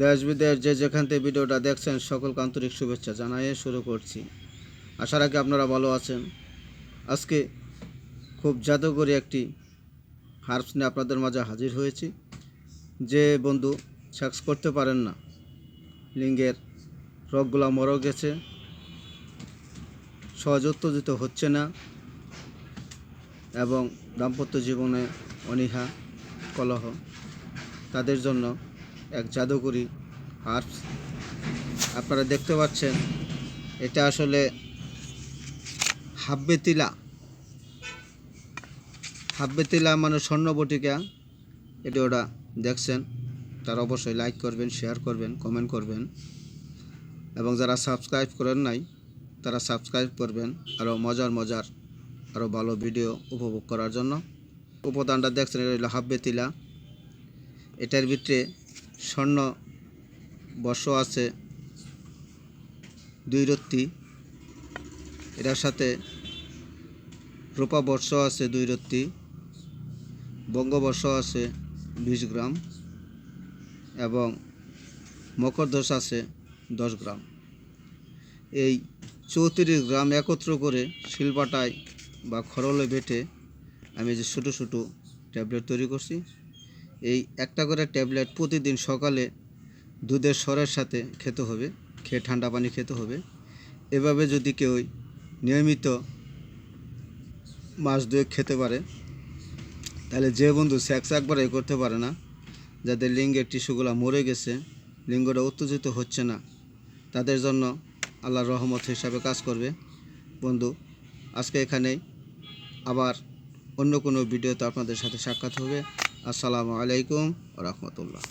দেশ বিদেশ যে যেখান থেকে ভিডিওটা দেখছেন, সকলকে আন্তরিক শুভেচ্ছা জানাই শুরু করছি। আশা রাখি আপনারা ভালো আছেন। আজকে খুব জাদুকরী একটি হার্বস নিয়ে আপনাদের মাঝে হাজির হয়েছি। যে বন্ধু সেক্স করতে পারেন না, লিঙ্গের রোগগুলো মরও গেছে, সহজ উত্তেজিত হচ্ছে না, এবং দাম্পত্য জীবনে অনীহা, কলহ, তাদের জন্য এক জাদুকরী হার্বস আপনারা দেখতে পাচ্ছেন, এটা আসলে হাব্বে তিলা হাব্বে তিলা মানে স্বর্ণবটিকা এটা ওটা দেখছেন, তারা অবশ্যই লাইক করবেন শেয়ার করবেন কমেন্ট করবেন। এবং যারা সাবস্ক্রাইব করেন নাই, তারা সাবস্ক্রাইব করবেন আরও মজার মজার আরও ভালো ভিডিও উপভোগ করার জন্য। উপাদানটা দেখছেন, এটা হলো হাব্বে তিলা এটার ভিতরে স্বর্ণ বর্ষ আছে, দুই রত্তি। এটার সাথে রূপা বর্ষ আছে, দুই রত্তি। বঙ্গবর্ষ আছে, বিশ গ্রাম। এবং মকরদোষ আছে, দশ গ্রাম। এই চৌত্রিশ গ্রাম একত্র করে শিলপাটায় বা খরলে বেটে আমি যে ছোটো ছোটো ট্যাবলেট তৈরি করছি এই একটা করে ট্যাবলেট প্রতিদিন সকালে দুধের স্বরের সাথে খেতে হবে, খেয়ে ঠান্ডা পানি খেতে হবে। এভাবে যদি কেউ নিয়মিত মাস দুয়েক খেতে পারে, তাহলে যে বন্ধু সেক্স একবারে করতে পারে না, যাদের লিঙ্গের টিস্যুগুলো মরে গেছে, লিঙ্গটা উত্তেজিত হচ্ছে না, তাদের জন্য আল্লাহর রহমত হিসাবে কাজ করবে। বন্ধু, আজকে এখানেই আবার অন্য কোনো ভিডিওতে আপনাদের সাথে সাক্ষাৎ হবে। আসসালামু আলাইকুম রহমতুল্লাহ।